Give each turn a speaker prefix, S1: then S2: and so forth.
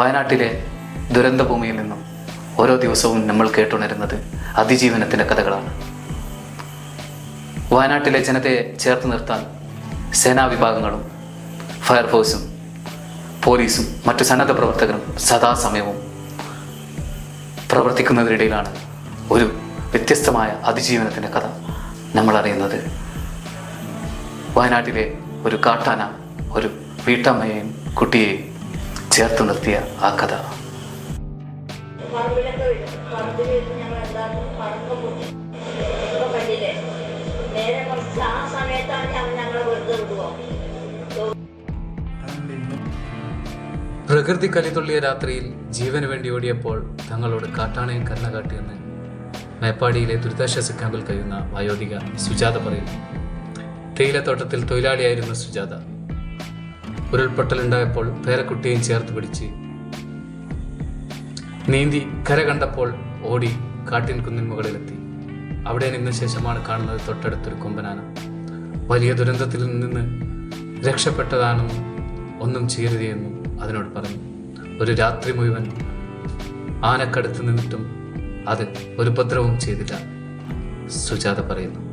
S1: വയനാട്ടിലെ ദുരന്തഭൂമിയിൽ നിന്നും ഓരോ ദിവസവും നമ്മൾ കേട്ടുണരുന്നത് അതിജീവനത്തിന്റെ കഥകളാണ്. വയനാട്ടിലെ ജനതയെ ചേർത്ത് നിർത്താൻ സേനാ വിഭാഗങ്ങളും ഫയർഫോഴ്സും പോലീസും മറ്റു സന്നദ്ധ പ്രവർത്തകരും സദാസമയവും പ്രവർത്തിക്കുന്നതിനിടയിലാണ് ഒരു വ്യത്യസ്തമായ അതിജീവനത്തിന്റെ കഥ നമ്മൾ അറിയുന്നത്. വയനാട്ടിലെ ഒരു കാട്ടാന ഒരു വീട്ടമ്മയെയും കുട്ടിയെയും ചേർത്ത് നിർത്തിയ ആ കഥ. പ്രകൃതി കലിതുള്ളിയ രാത്രിയിൽ ജീവന് വേണ്ടി ഓടിയപ്പോൾ തങ്ങളോട് കാട്ടാണയും കരുണ കാട്ടിയെന്ന് മേപ്പാടിയിലെ ദുരിതാശ്വാസ ക്യാമ്പിൽ കഴിയുന്ന വയോധിക സുജാത പറയുന്നു. തേയിലത്തോട്ടത്തിൽ തൊഴിലാളിയായിരുന്നു സുജാത. ഉരുൾപൊട്ടലുണ്ടായപ്പോൾ പേരക്കുട്ടിയെയും ചേർത്ത് പിടിച്ച്. നീന്തി കര കണ്ടപ്പോൾ ഓടി കാട്ടിൻ കുന്നിൻ മുകളിലെത്തി. അവിടെ നിന്ന ശേഷമാണ് കാണുന്നത് തൊട്ടടുത്തൊരു കൊമ്പനാന. വലിയ ദുരന്തത്തിൽ നിന്ന് രക്ഷപ്പെട്ടതാണെന്നും ഒന്നും ചെയ്യരുതെന്നും അതിനോട് പറഞ്ഞു. ഒരു രാത്രി മുഴുവൻ ആനക്കടുത്ത് നിന്നിട്ടും അത് ഒരു ഉപദ്രവവും ചെയ്തില്ല. സുജാത പറയുന്നു.